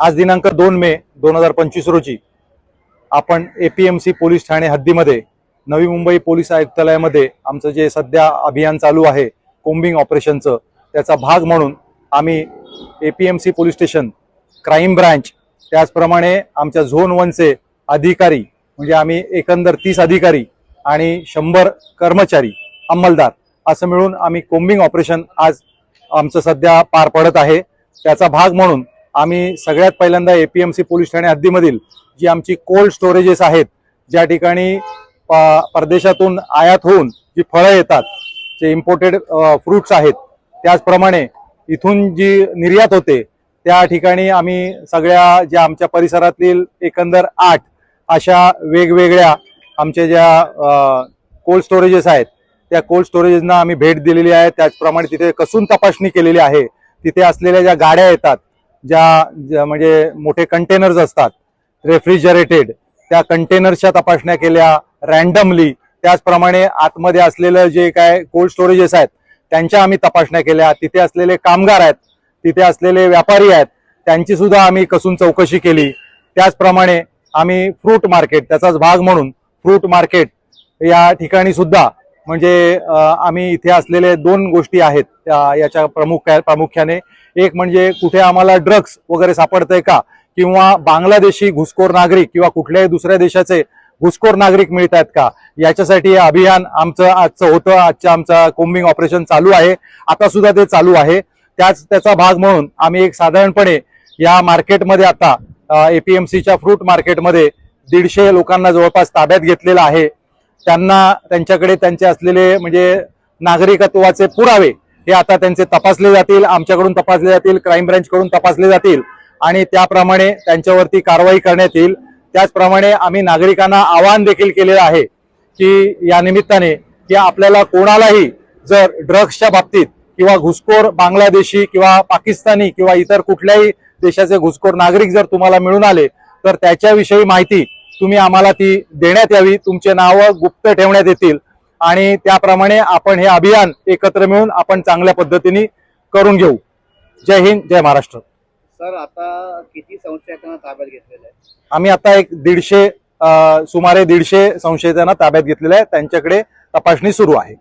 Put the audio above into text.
आज दिनांक दोन मे दोन हजार पंचवीस रोजी आपण APMC police Thane हद्दीमध्ये Navi Mumbai police आयुक्तालयामध्ये आमचं जे सध्या अभियान चालू आहे कोम्बिंग ऑपरेशनचं त्याचा भाग म्हणून आम्ही APMC police station crime branch त्याचप्रमाणे आमच्या झोन वनचे अधिकारी म्हणजे आम्ही एकंदर तीस अधिकारी आणि शंभर कर्मचारी अंमलदार असं मिळून आम्ही कोम्बिंग ऑपरेशन आज आमचं सध्या पार पडत आहे. त्याचा भाग म्हणून आम्ही सगळ्यात पहिल्यांदा एपीएमसी पोलीस ठाणे हद्दीमधील जी आमची कोल्ड स्टोरेजेस आहेत ज्या ठिकाणी प- परदेशातून आयात होऊन जी फळं येतात जे इम्पोर्टेड फ्रुट्स आहेत त्याचप्रमाणे इथून जी निर्यात होते त्या ठिकाणी आम्ही सगळ्या ज्या आमच्या परिसरातील एकंदर आठ अशा वेगवेगळ्या आमच्या ज्या कोल्ड स्टोरेजेस आहेत त्या कोल्ड स्टोरेजेसना आम्ही भेट दिलेली आहे. त्याचप्रमाणे तिथे कसून तपासणी केलेली आहे. तिथे असलेल्या ज्या गाड्या येतात ज्या ज्या म्हणजे मोठे कंटेनर्स असतात रेफ्रिजरेटेड त्या कंटेनर्सच्या तपासण्या केल्या रॅन्डमली त्याचप्रमाणे आतमध्ये असलेलं जे काय कोल्ड स्टोरेजेस आहेत त्यांच्या आम्ही तपासण्या केल्या. तिथे असलेले कामगार आहेत तिथे असलेले व्यापारी आहेत त्यांची सुद्धा आम्ही कसून चौकशी केली. त्याचप्रमाणे आम्ही फ्रूट मार्केट त्याचाच भाग म्हणून फ्रूट मार्केट या ठिकाणी सुद्धा म्हणजे आम्ही इथे असलेले दोन गोष्टी आहेत त्या याच्या प्रमुख प्रामुख्याने. एक म्हणजे कुठे आम्हाला ड्रग्स वगैरे सापडतंय का? किंवा बांगलादेशी घुसखोर नागरिक किंवा कुठल्याही दुसऱ्या देशाचे घुसखोर नागरिक मिळत आहेत का? याच्यासाठी हे अभियान आमचं आजचं होतं. आजचं आमचं कोम्बिंग ऑपरेशन चालू आहे. आता सुद्धा ते चालू आहे. त्याच त्याचा भाग म्हणून आम्ही एक साधारणपणे या मार्केटमध्ये आता एपीएमसीच्या फ्रूट मार्केटमध्ये दीडशे लोकांना जवळपास ताब्यात घेतलेलं आहे. त्यांना त्यांच्याकडे त्यांचे असलेले म्हणजे नागरिकत्वाचे पुरावे हे आता त्यांचे तपासले जातील आमच्याकडून तपासले जातील क्राईम ब्रँचकडून तपासले जातील आणि त्याप्रमाणे त्यांच्यावरती कारवाई करण्यात येईल. त्याचप्रमाणे आम्ही नागरिकांना आवाहन देखील केलेलं आहे की या निमित्ताने की आपल्याला कोणालाही जर ड्रग्सच्या बाबतीत किंवा घुसखोर बांगलादेशी किंवा पाकिस्तानी किंवा इतर कुठल्याही देशाचे घुसखोर नागरिक जर तुम्हाला मिळून आले तर त्याच्याविषयी माहिती तुम्ही आम्हाला ती देण्यात यावी तुमचे नावं गुप्त ठेवण्यात येतील. आणि त्याप्रमाणे आपण हे अभियान एकत्र मिळून आपण चांगल्या पद्धतीने करून घेऊ. जय हिंद जय महाराष्ट्र. सर आता किती संशयितांना ताब्यात घेतलेलं आहे? आम्ही आता एक दीडशे सुमारे दीडशे संशयितांना ताब्यात घेतलेले आहे. त्यांच्याकडे तपासणी सुरू आहे.